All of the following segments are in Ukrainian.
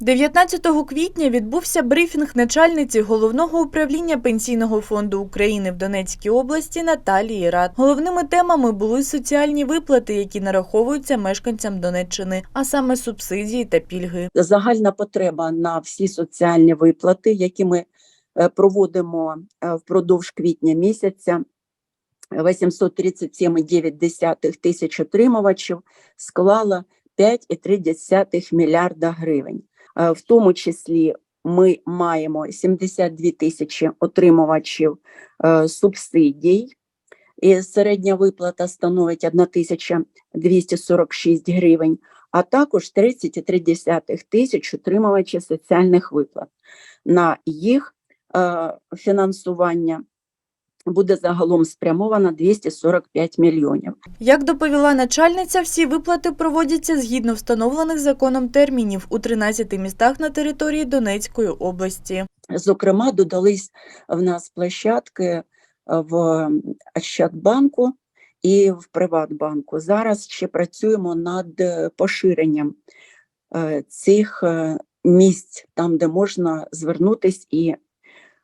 19 квітня відбувся брифінг начальниці головного управління Пенсійного фонду України в Донецькій області Наталії Рад. Головними темами були соціальні виплати, які нараховуються мешканцям Донеччини, а саме субсидії та пільги. загальна потреба на всі соціальні виплати, які ми е, проводимо е, впродовж квітня місяця. 837,9 тисяч отримувачів склала 5,3 мільярда гривень. Е, В тому числі ми маємо 72 тисячі отримувачів е, субсидій, і середня виплата становить 1246 гривень а також 30,3 тисяч отримувачів соціальних виплат. На їх е, фінансування буде загалом спрямовано 245 мільйонів. Як доповіла начальниця, всі виплати проводяться згідно встановлених законом термінів у 13 містах на території Донецької області. Зокрема, додались в нас площадки е, в Ощадбанку і в Приватбанку. Зараз ще працюємо над поширенням е, цих е, місць, там, де можна звернутись і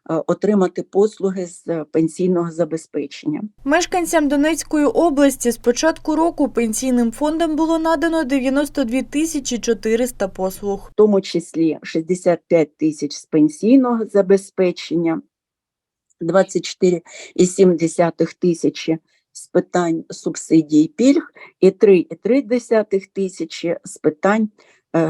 отримати послуги з е, пенсійного забезпечення. Мешканцям Донецької області з початку року пенсійним фондом було надано 92 тисячі 400 послуг. в тому числі 65 тисяч з пенсійного забезпечення, 24,7 тисячі з питань субсидій пільг і 3,3 тисячі з питань е,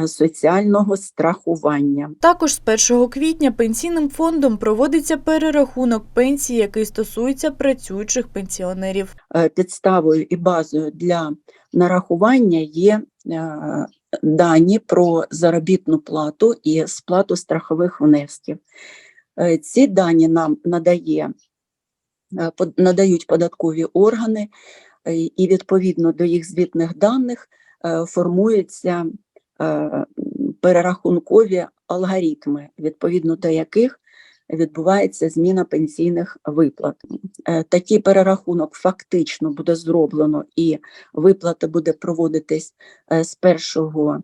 соціального страхування. Також з 1 квітня пенсійним фондом проводиться перерахунок пенсій, який стосується працюючих пенсіонерів. Е, Підставою і базою для нарахування є е, дані про заробітну плату і сплату страхових внесків. Е, Ці дані нам надає, е, надають податкові органи, е, і відповідно до їх звітних даних е, формуються е, м, перерахункові алгоритми, відповідно до яких відбувається зміна пенсійних виплат. Е, Такий перерахунок фактично буде зроблено і виплата буде проводитись е, з 1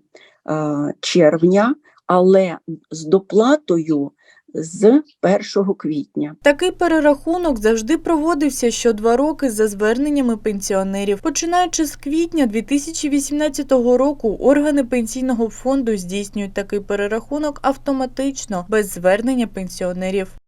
е, червня, але з доплатою з 1 квітня. Такий перерахунок завжди проводився що два роки за зверненнями пенсіонерів. Починаючи з квітня 2018 року, органи пенсійного фонду здійснюють такий перерахунок автоматично без звернення пенсіонерів.